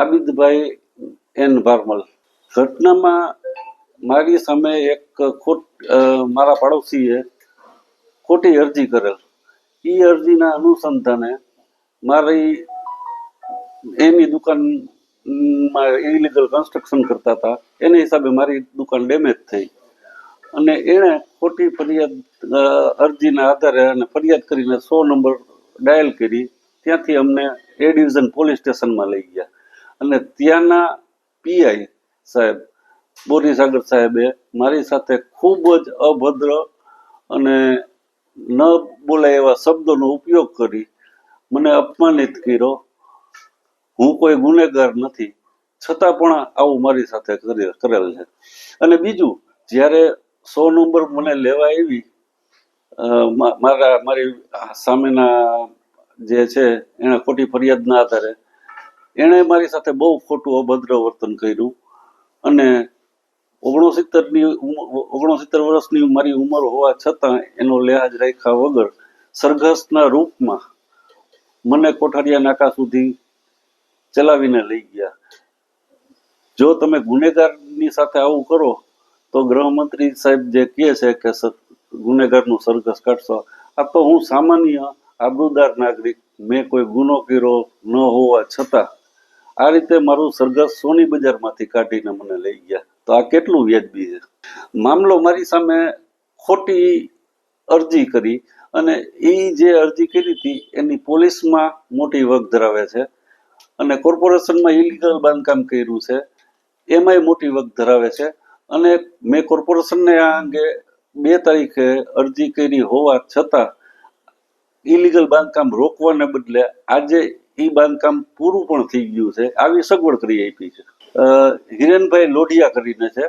આબિદભાઈ N Bharmal ઘટનામાં મારી સામે એક ખોટ મારા પાડોશીએ ખોટી અરજી કરેલ. એ અરજીના અનુસંધાને મારી એની દુકાનમાં ઇલીગલ કન્સ્ટ્રક્શન કરતા હતા. એના હિસાબે મારી દુકાન ડેમેજ થઈ. અને એણે ખોટી ફરિયાદ અરજીના આધારે અને ફરિયાદ કરીને સો નંબર ડાયલ કરી. ત્યાંથી અમને એ ડિવિઝન પોલીસ સ્ટેશનમાં લઈ ગયા. અને ત્યાંના પીઆઈ સાહેબ બોરીસાગર સાહેબે મારી સાથે ખૂબ જ અભદ્ર અને ન બોલાય એવા શબ્દોનો ઉપયોગ કરી મને અપમાનિત કર્યો. હું કોઈ ગુનેગાર નથી, છતાં પણ આવું મારી સાથે કરે- કરેલ છે. અને બીજું, જ્યારે સો નંબર મને લેવા આવી મારા, મારી સામેના જે છે એણે ખોટી ફરિયાદના આધારે એણે મારી સાથે બહુ ખોટું અભદ્ર વર્તન કર્યું. અને ઓગણસિત્તેરની ઓગણસિત્તેર વર્ષની મારી ઉંમર હોવા છતાં એનો લેહાજ રાખ્યા વગર સરઘસના રૂપમાં મને કોઠારિયા નાકા સુધી ચલાવીને લઈ ગયા. જો તમે ગુનેગારની સાથે આવું કરો, તો ગૃહમંત્રી સાહેબ જે કહે છે કે ગુનેગારનું સરઘસ કાઢશો. આ તો હું સામાન્ય આબરૂદાર નાગરિક, મેં કોઈ ગુનો કર્યો ન હોવા છતાં આ રીતે મારું સરઘસ સોની બજારમાંથી કાઢીને મને લઈ ગયા. તો આ કેટલું વ્યાજબી છે? મામલો મારી સામે ખોટી અરજી કરી અને એ જે અરજી કરી હતી એની પોલીસમાં મોટી વગ ધરાવે છે અને કોર્પોરેશનમાં ઇલીગલ બાંધકામ કર્યું છે. એમાંય મોટી વગ ધરાવે છે અને મેં કોર્પોરેશનને આ અંગે બે તારીખે અરજી કરી હોવા છતાં ઇલીગલ બાંધકામ રોકવાને બદલે આજે એ બાંધકામ પૂરું પણ થઈ ગયું છે. આવી સગવડ કરી આપી છે. હિરેનભાઈ લોઢિયા કરીને છે.